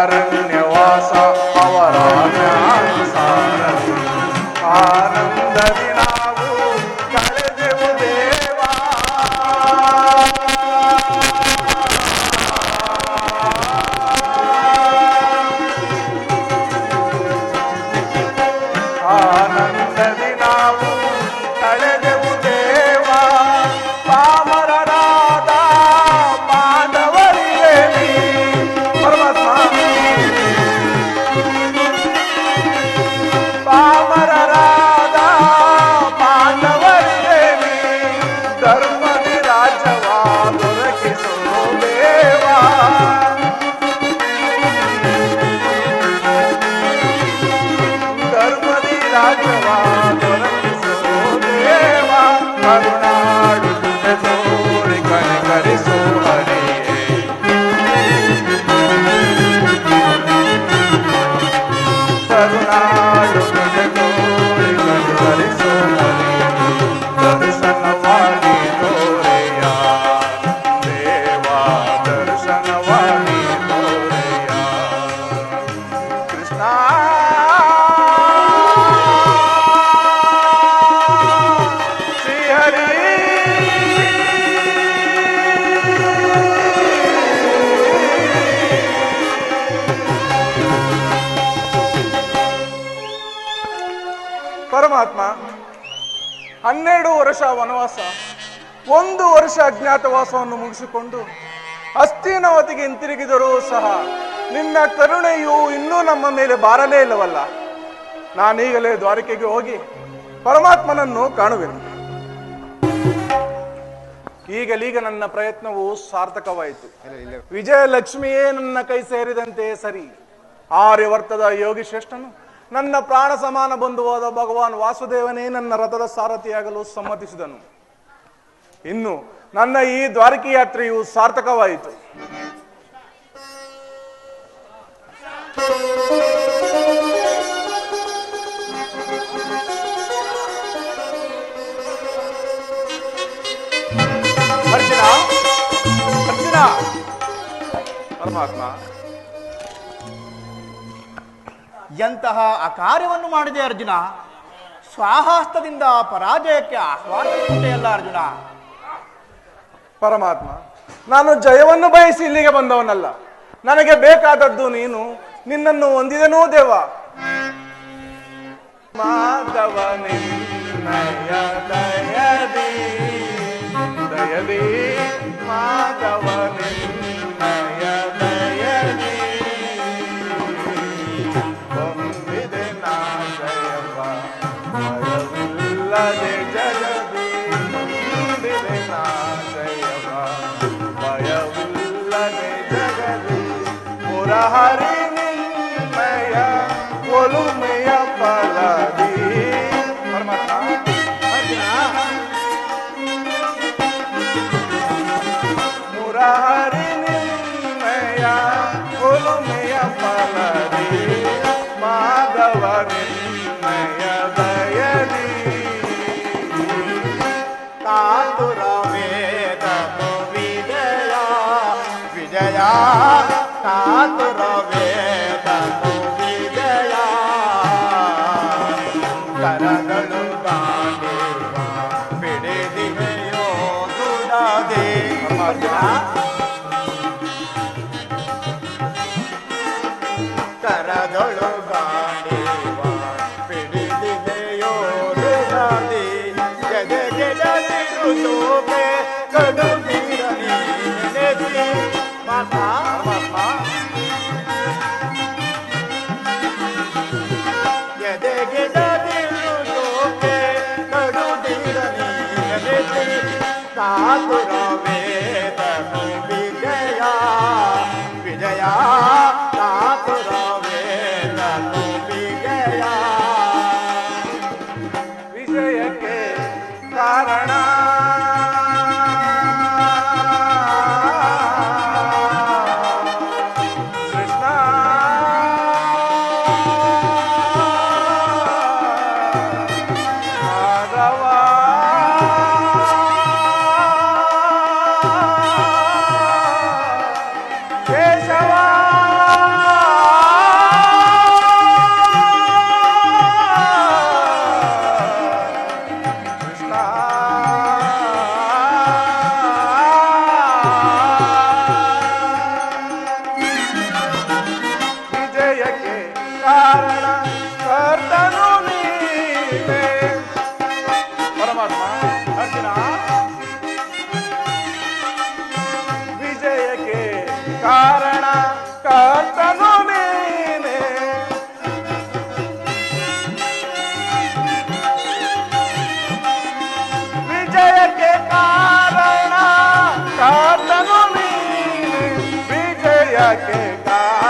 ar ಒಂದು ವರ್ಷ ಅಜ್ಞಾತವಾಸವನ್ನು ಮುಗಿಸಿಕೊಂಡು ಅಸ್ಥಿನವತಿಗೆ ಹಿಂತಿರುಗಿದರೂ ಸಹ ನಿನ್ನ ಕರುಣೆಯು ಇನ್ನೂ ನಮ್ಮ ಮೇಲೆ ಬಾರಲೇ ಇಲ್ಲವಲ್ಲ. ನಾನೀಗಲೇ ದ್ವಾರಕೆಗೆ ಹೋಗಿ ಪರಮಾತ್ಮನನ್ನು ಕಾಣುವೆನು. ಈಗಲೀಗ ನನ್ನ ಪ್ರಯತ್ನವು ಸಾರ್ಥಕವಾಯಿತು. ವಿಜಯಲಕ್ಷ್ಮಿಯೇ ನನ್ನ ಕೈ ಸೇರಿದಂತೆ ಸರಿ. ಆರ್ಯವರ್ತದ ಯೋಗಿ ಶ್ರೇಷ್ಠನು, ನನ್ನ ಪ್ರಾಣ ಸಮಾನ ಬಂಧುವಾದ ಭಗವಾನ್ ವಾಸುದೇವನೇ ನನ್ನ ರಥದ ಸಾರಥಿಯಾಗಲು ಸಮ್ಮತಿಸಿದನು. ಇನ್ನು ನನ್ನ ಈ ದ್ವಾರಕಿ ಯಾತ್ರೆಯು ಸಾರ್ಥಕವಾಯಿತು. ಅರ್ಜುನ ಅರ್ಜುನ. ಪರಮಾತ್ಮ. ಎಂತಹ ಅಕಾರ್ಯವನ್ನು ಮಾಡಿದೆ ಅರ್ಜುನ? ಸ್ವಾಹಾಸ್ತದಿಂದ ಪರಾಜಯಕ್ಕೆ ಆಹ್ವಾನ ಅಲ್ಲ ಅರ್ಜುನ? ಪರಮಾತ್ಮ, ನಾನು ಜಯವನ್ನು ಬಯಸಿ ಇಲ್ಲಿಗೆ ಬಂದವನಲ್ಲ. ನನಗೆ ಬೇಕಾದದ್ದು ನೀನು, ನಿನ್ನನ್ನು ಹೊಂದಿದನೂ ದೇವ. Madhava ದಯದಿ Madhava ಕರಗಳು quem tá.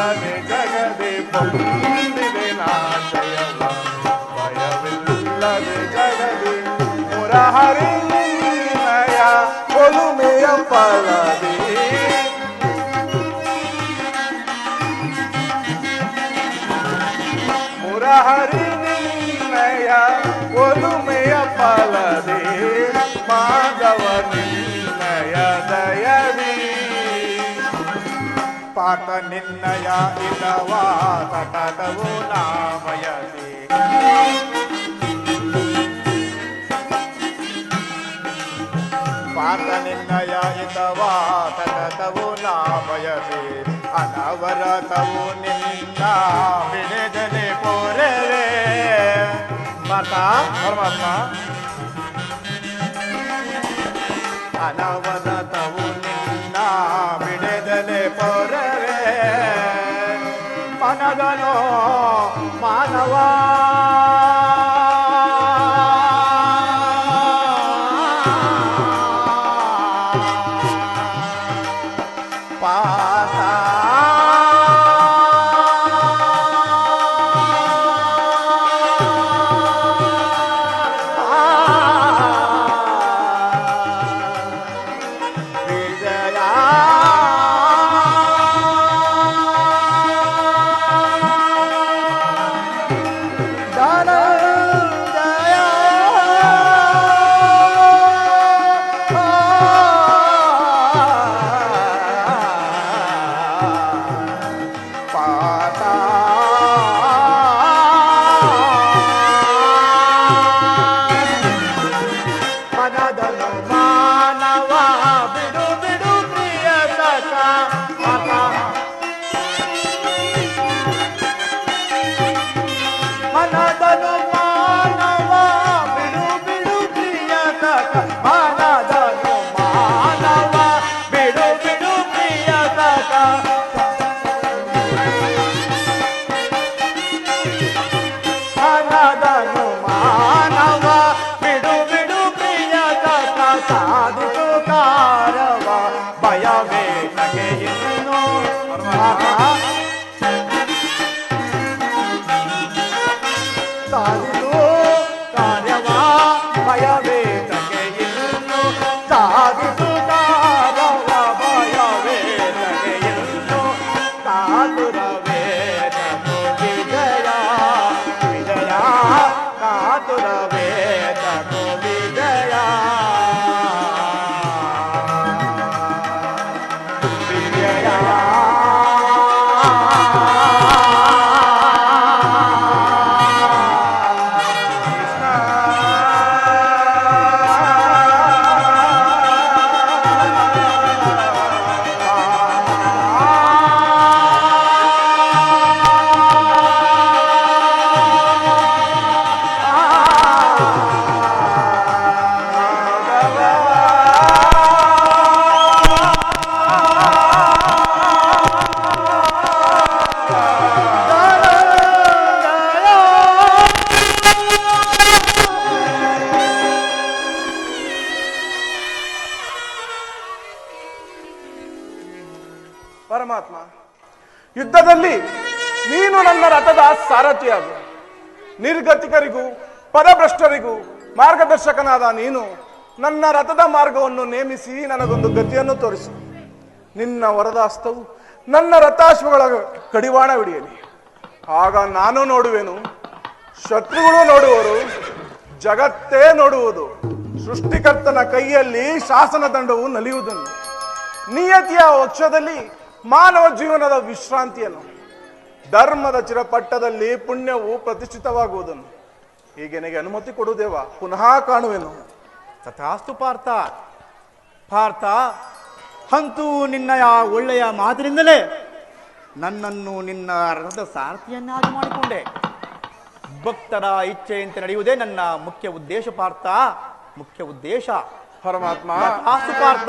लगे जगदीप ಪಾತ ನಿನ್ನಯ ಇಲ್ಲವಾ ತಟವು ನಾಮಯಸಿ ಪಾತ ನಿನ್ನಯ ಇಲ್ಲವಾ ತಟವು ನಾಮಯಸಿ ಅನವರತವು ನಿನ್ನ ಬಿಡದಲೆ ಪೋರರೆ ಮಾತಾ, ಪರಮಾತ್ಮ. ಪಾತ ಸಾರಥಿ ನಿರ್ಗತಿಕರಿಗೂ ಪದಭ್ರಷ್ಟರಿಗೂ ಮಾರ್ಗದರ್ಶಕನಾದ ನೀನು ನನ್ನ ರಥದ ಮಾರ್ಗವನ್ನು ನೇಮಿಸಿ ನನಗೊಂದು ಗತಿಯನ್ನು ತೋರಿಸು. ನಿನ್ನ ವರದಾಸ್ತವು ನನ್ನ ರಥಾಶ್ವಗಳ ಕಡಿವಾಣ ಹಿಡಿಯಲಿ. ಆಗ ನಾನು ನೋಡುವೆನು, ಶತ್ರುಗಳು ನೋಡುವರು, ಜಗತ್ತೇ ನೋಡುವುದು. ಸೃಷ್ಟಿಕರ್ತನ ಕೈಯಲ್ಲಿ ಶಾಸನ ದಂಡವು ನಲಿಯುವುದನ್ನು. ನಿಯತಿಯ ವಕ್ಷದಲ್ಲಿ ಮಾನವ ಜೀವನದ ವಿಶ್ರಾಂತಿಯನ್ನು. ಧರ್ಮದ ಚಿರಪಟ್ಟದಲ್ಲಿ ಪುಣ್ಯವು ಪ್ರತಿಷ್ಠಿತವಾಗುವುದನ್ನು. ಹೀಗೆ ನನಗೆ ಅನುಮತಿ ಕೊಡುವುದೇವ ಪುನಃ ಕಾಣುವೆನು. ತಥಾಸ್ತು ಪಾರ್ಥ. ಪಾರ್ಥ ಹಂತೂ ನಿನ್ನಯ ಒಳ್ಳೆಯ ಮಾತಿನಿಂದಲೇ ನನ್ನನ್ನು ನಿನ್ನ ರಥದ ಸಾರಥಿಯನ್ನಾಗಿ ಮಾಡಿಕೊಂಡೆ. ಭಕ್ತರ ಇಚ್ಛೆಯಂತೆ ನಡೆಯುವುದೇ ನನ್ನ ಮುಖ್ಯ ಉದ್ದೇಶ ಪಾರ್ಥ. ಮುಖ್ಯ ಉದ್ದೇಶ. ಪರಮಾತ್ಮ. ಆಸ್ತು ಪಾರ್ಥ.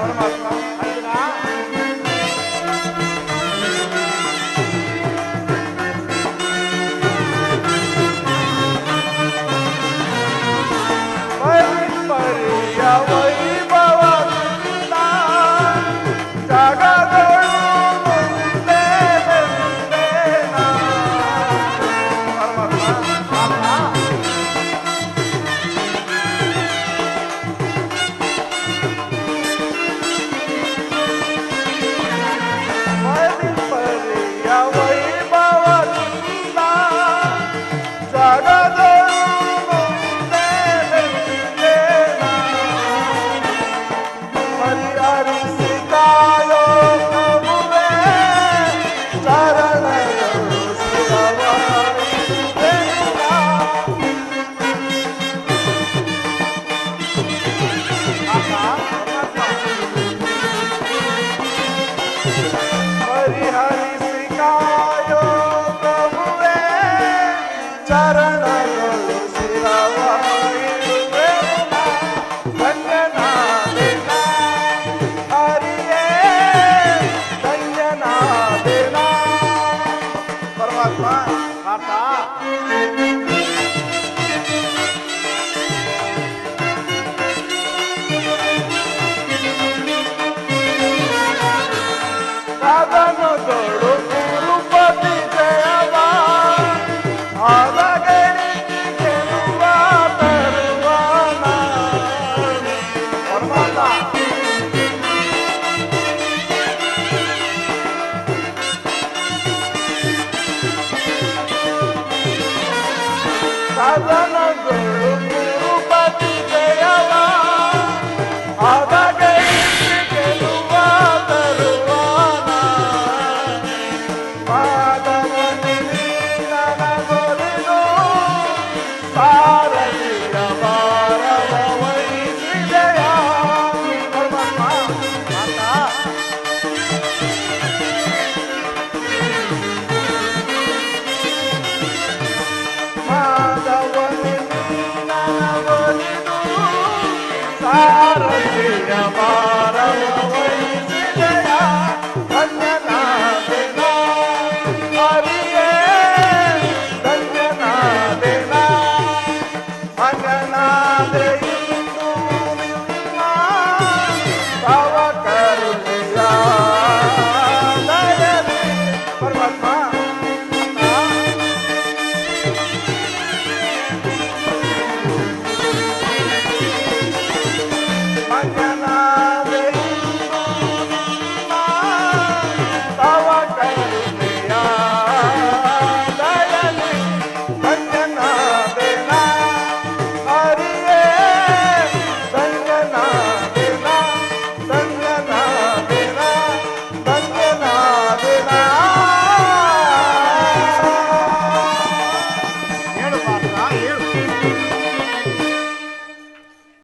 परमात्मा Saturday night. Rama Rama